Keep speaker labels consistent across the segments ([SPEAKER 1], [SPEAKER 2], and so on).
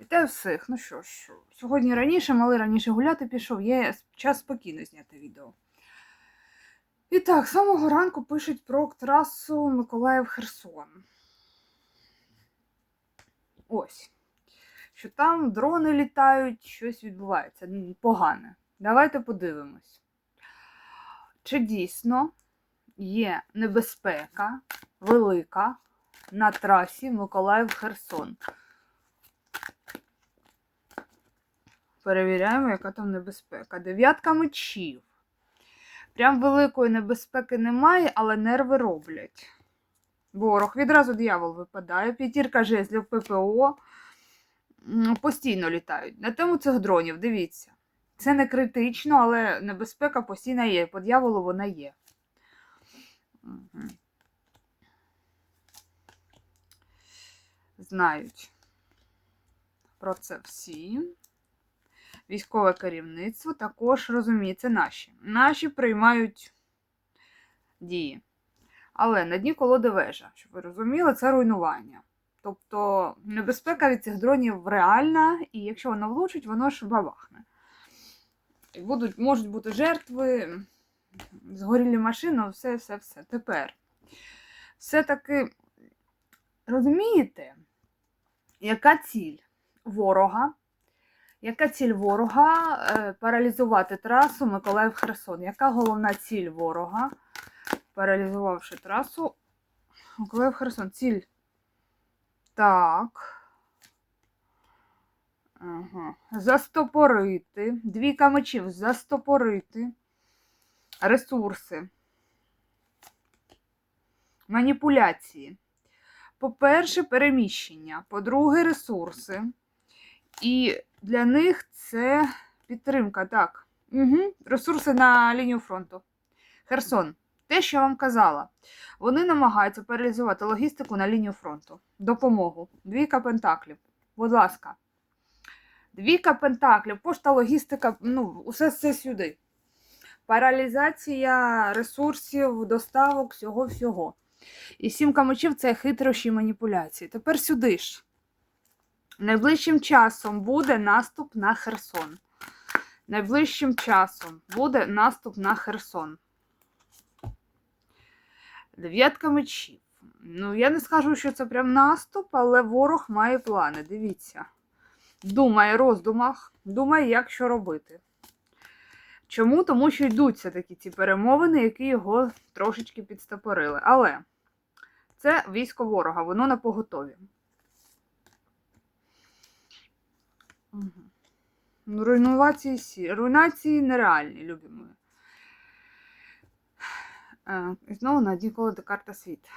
[SPEAKER 1] Вітаю всіх. Ну що ж, сьогодні раніше, малий раніше гуляти пішов, є час спокійно зняти відео. І так, з самого ранку пишуть про трасу Миколаїв-Херсон. Ось. Що там дрони літають, щось відбувається. Погане. Давайте подивимось. Чи дійсно є небезпека велика на трасі Миколаїв-Херсон? Перевіряємо, яка там небезпека. Дев'ятка мечів. Прям великої небезпеки немає, але нерви роблять. Ворог. Відразу диявол випадає. П'ятірка жезлів ППО. Постійно літають. На тему цих дронів, дивіться. Це не критично, але небезпека постійно є. По дьяволу вона є. Знають про це всі. Військове керівництво також розуміє, це наші. Наші приймають дії. Але на дні колоди вежа, щоб ви розуміли, це руйнування. Тобто небезпека від цих дронів реальна, і якщо воно влучить, воно ж бабахне. Будуть, можуть бути жертви, згорілі машини, все, все, все. Тепер. Все-таки розумієте, яка ціль ворога? Яка ціль ворога е, паралізувати трасу Миколаїв-Херсон? Яка головна ціль ворога, паралізувавши трасу Миколаїв-Херсон? Ціль. Так. Ага. Застопорити. Двійка мечів. Застопорити. Ресурси. Маніпуляції. По-перше, переміщення. По-друге, ресурси. І для них це підтримка. Так. Угу. Ресурси на лінію фронту. Херсон. Те, що я вам казала, вони намагаються паралізувати логістику на лінію фронту. Допомогу. Двійка пентаклів. Будь ласка. Двійка пентаклів, пошта, логістика, ну, усе це сюди. Паралізація ресурсів, доставок, всього-всього. І сімка мечів це хитрощі маніпуляції. Тепер сюди ж. Найближчим часом буде наступ на Херсон. Найближчим часом буде наступ на Херсон. Дев'ятка мечів. Ну, я не скажу, що це прям наступ, але ворог має плани. Дивіться. Думає, роздумах, думає, як що робити. Чому? Тому що йдуться такі ці перемовини, які його трошечки підстопорили. Але це військо ворога, воно на поготові. Угу. Ну, руйнації, сі- руйнації нереальні, любі мої. Е, І знову на одній колоді карта світ.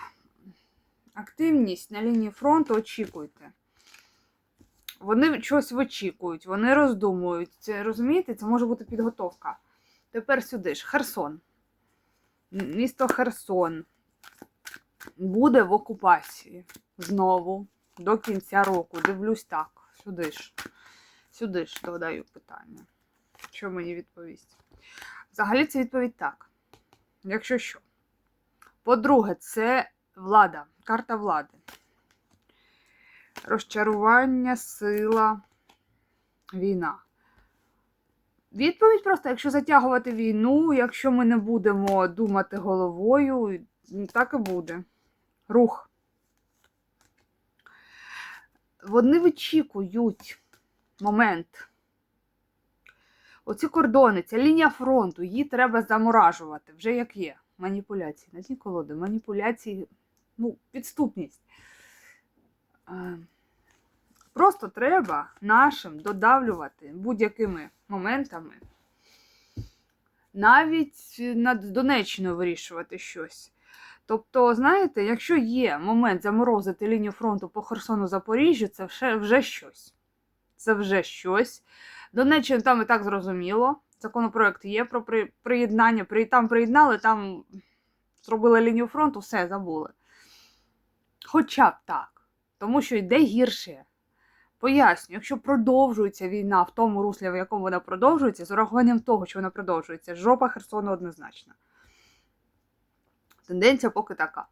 [SPEAKER 1] Активність на лінії фронту очікуйте. Вони щось вичікують, вони роздумують. Це, розумієте, це може бути підготовка. Тепер сюди ж Херсон. Місто Херсон буде в окупації знову до кінця року. Дивлюсь так. Сюди ж. Сюди ж додаю питання. Що мені відповість? Взагалі це відповідь так. Якщо що. По-друге, це влада, карта влади. Розчарування, сила, війна. Відповідь просто, якщо затягувати війну, якщо ми не будемо думати головою, так і буде. Рух. Вони вичікують момент. Оці кордони, ця лінія фронту, її треба заморажувати, вже як є. Маніпуляції. На ті колоди, маніпуляції, ну, підступність. Е, Просто треба нашим додавлювати будь-якими моментами. Навіть над Донеччиною вирішувати щось. Тобто, знаєте, якщо є момент заморозити лінію фронту по Херсону Запоріжжю, це вже, вже щось. Це вже щось. Донеччина там і так зрозуміло. Законопроект є про приєднання. При, там приєднали, там зробили лінію фронту, все забули. Хоча б так. Тому що йде гірше. Поясню, якщо продовжується війна в тому руслі, в якому вона продовжується, з урахуванням того, що вона продовжується, жопа Херсону однозначно. Тенденція поки така.